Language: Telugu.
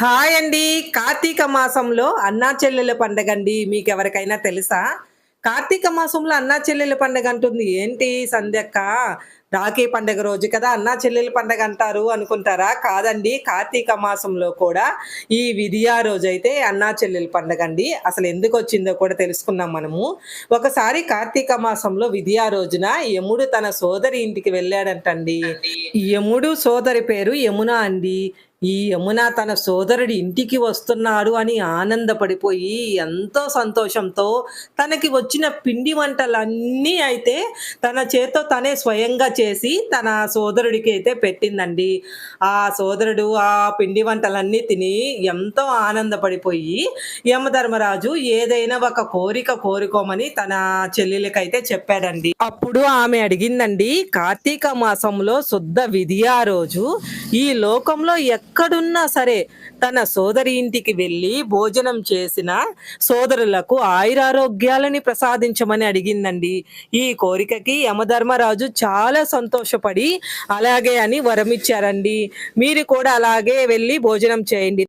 హాయ్ అండి. కార్తీక మాసంలో అన్నా చెల్లెల పండగ అండి. మీకు ఎవరికైనా తెలుసా? కార్తీక మాసంలో అన్నా చెల్లెల పండగ అంటుంది. ఏంటి సంధ్యక్క? రాఖీ పండగ రోజు కదా అన్నా చెల్లెల పండగ అంటారు అనుకుంటారా? కాదండి. కార్తీక మాసంలో కూడా ఈ విధియా రోజు అయితే అన్నా చెల్లెల పండగ అండి. అసలు ఎందుకు వచ్చిందో కూడా తెలుసుకున్నాం మనము. ఒకసారి కార్తీక మాసంలో విధియా రోజున యముడు తన సోదరి ఇంటికి వెళ్ళాడంటండి. యముడు సోదరి పేరు యమున అండి. ఈ యమున తన సోదరుడి ఇంటికి వస్తున్నాడు అని ఆనందపడిపోయి ఎంతో సంతోషంతో తనకి వచ్చిన పిండి వంటలన్నీ అయితే తన చేతితో తనే స్వయంగా చేసి తన సోదరుడికి అయితే పెట్టిందండి. ఆ సోదరుడు ఆ పిండి వంటలన్నీ తిని ఎంతో ఆనందపడిపోయి యమధర్మరాజు ఏదైనా ఒక కోరిక కోరుకోమని తన చెల్లెలకైతే చెప్పాడండి. అప్పుడు ఆమె అడిగిందండి కార్తీక మాసంలో శుద్ధ విధి ఆ రోజు ఈ లోకంలో ఎక్కడున్నా సరే తన సోదరి ఇంటికి వెళ్ళి భోజనం చేసిన సోదరులకు ఆయురారోగ్యాలని ప్రసాదించమని అడిగిందండి. ఈ కోరికకి యమధర్మరాజు చాలా సంతోషపడి అలాగే అని వరమిచ్చారండి. మీరు కూడా అలాగే వెళ్ళి భోజనం చేయండి.